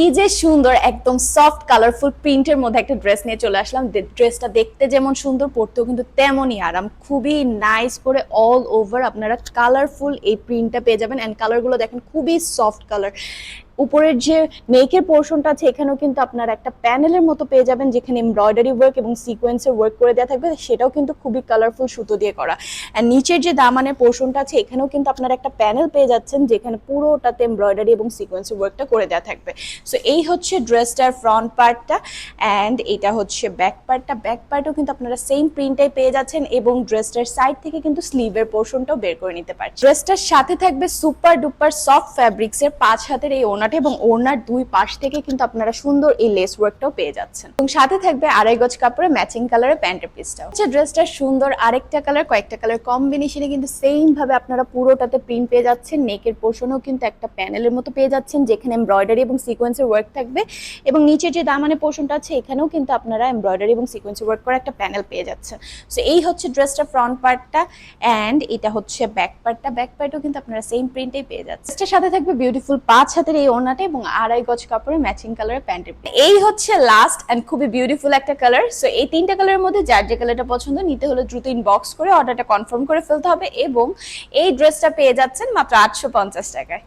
কি যে সুন্দর, একদম সফট কালারফুল প্রিন্টের মধ্যে একটা ড্রেস নিয়ে চলে আসলাম। ড্রেসটা দেখতে যেমন সুন্দর, পরতেও কিন্তু তেমনই আরাম। খুবই নাইস করে অল ওভার আপনারা কালারফুল এই প্রিন্টটা পেয়ে যাবেন। অ্যান্ড কালারগুলো দেখেন খুবই সফট কালার উপরের যে মেকের পোর্শনটা আছে, এখানেও কিন্তু আপনার একটা প্যানেলের মতো পেয়ে যাবেন, যেখানে এমব্রয়ডারি ওয়ার্ক এবং সিকোয়েন্সের ওয়ার্ক করে দেওয়া থাকবে, সেটাও কিন্তু খুবই কালারফুল সুতো দিয়ে করা। আর নিচের যে দামানের পোর্শনটা আছে, এখানেও কিন্তু আপনারা একটা প্যানেল পেয়ে যাচ্ছেন, যেখানে পুরোটাতে এমব্রয়ডারি এবং সিকোয়েন্সের ওয়ার্কটা করে দেওয়া থাকবে। সো এই হচ্ছে ড্রেসটার ফ্রন্ট পার্টটা অ্যান্ড এটা হচ্ছে ব্যাক পার্টটা ব্যাক পার্টও কিন্তু আপনারা সেম প্রিন্টটাই পেয়ে যাচ্ছেন এবং ড্রেসটার সাইড থেকে কিন্তু স্লিভের পোর্শনটাও বের করে নিতে পারছেন। ড্রেসটার সাথে থাকবে সুপার ডুপার সফট ফ্যাব্রিক্সের পাঁচ হাতের এই ওনাটা এবং ওনার দুই পাশ থেকে কিন্তু আপনারা সুন্দর এই লেস ওয়ার্কটাও পেয়ে যাচ্ছেন। এবং সাথে থাকবে আড়াই গজ কাপড়ে ম্যাচিং কালারের প্যান্টের পিসটাও হচ্ছে ড্রেসটার সুন্দর আরেকটা কালার কয়েকটা কালার কম্বিনেশনে কিন্তু সেম ভাবে আপনারা পুরোটাতে প্রিন্ট পেয়ে যাচ্ছেন। নেকের পোর্শনও কিন্তু একটা প্যানেলের মতো পেয়ে যাচ্ছেন, যেখানে এমব্রয়ডারি এবং সিকোয়েন্সের ওয়ার্ক থাকবে। এবং নিচের যে দামানের পোর্শনটা আছে, এখানেও কিন্তু আপনারা এমব্রয়ডারি এবং সিকোয়েন্সের ওয়ার্ক করা একটা প্যানেল পেয়ে যাচ্ছেন। সো এই হচ্ছে ড্রেসটা ফ্রন্ট পার্টটা অ্যান্ড এটা হচ্ছে ব্যাক পার্টটা ব্যাক পার্টও কিন্তু আপনারা সেম প্রিন্টেই পেয়ে যাচ্ছেন। ড্রেসটার সাথে থাকবে বিউটিফুল পাঁচ হাতের এই ওনাটা এবং আড়াই গজ কাপড়ের ম্যাচিং কালারের প্যান্টের এই হচ্ছে লাস্ট অ্যান্ড খুবই বিউটিফুল একটা কালার সো এই তিনটা কালারের মধ্যে যার যে কালারটা পছন্দ, নিতে হলে দ্রুত ইনবক্স করে অর্ডারটা কনফার্ম করে ফেলতে হবে এবং এই ড্রেসটা পেয়ে যাচ্ছেন মাত্র আটশো পঞ্চাশ টাকায়।